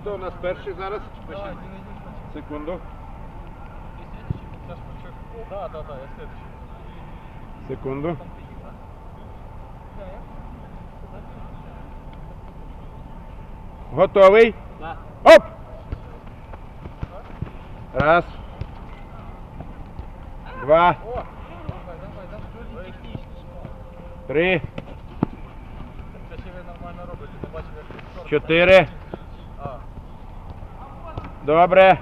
Хто у нас перший зараз? Давай, ты найди сначала. Секунду. Ты следующий? Сейчас почек. Да, да, да, я следующий. Секунду. Там ты игра. Да, я. Готовий? Да. Оп! Раз. Два. О! Давай, давай, давай. Технічно. Три. Це Добре.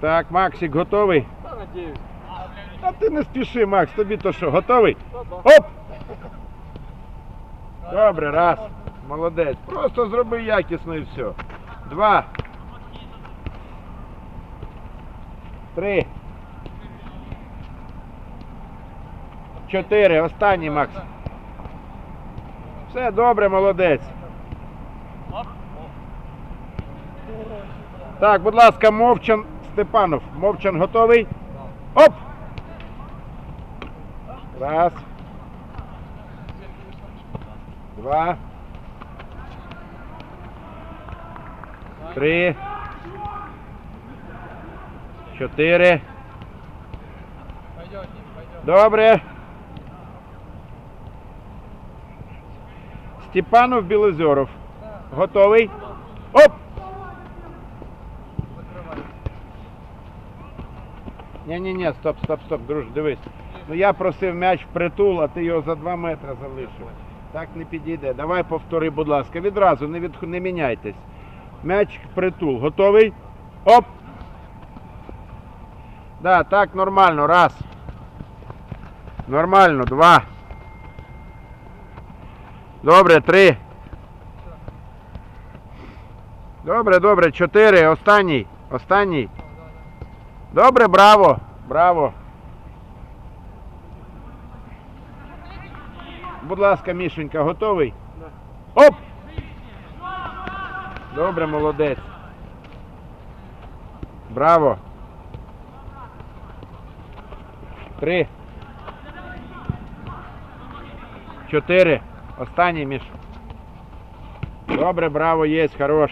Так, Максик, готовий? Та. Ти не спіши, Макс, тобі то що, готовий? Оп! Добре, раз. Молодець. Просто зроби якісно і все. Два. Три. Чотири. Останній, Макс. Все добре, молодець. Так, будь ласка, Мовчан Степанов. Мовчан готовий? Оп! Раз. Два. Три. Чотири. Добре. Степанов Білозеров. Готовий? Оп! Ні-ні-ні, стоп, стоп, стоп, друж, дивись. Ну я просив м'яч в притул, а ти його за 2 метри залишив. Так не підійде. Давай повтори, будь ласка. Відразу не, від... не міняйтесь. М'яч в притул. Готовий? Оп! Да, так, нормально. Раз. Нормально. Два. Добре, три. Добре, добре, чотири. Останній. Останній. Добре, браво. Браво. Будь ласка, Мішенька, готовий? Оп! Добре, молодець. Браво. Три. Чотири. Останній, Міш. Добре, браво, є, хорош.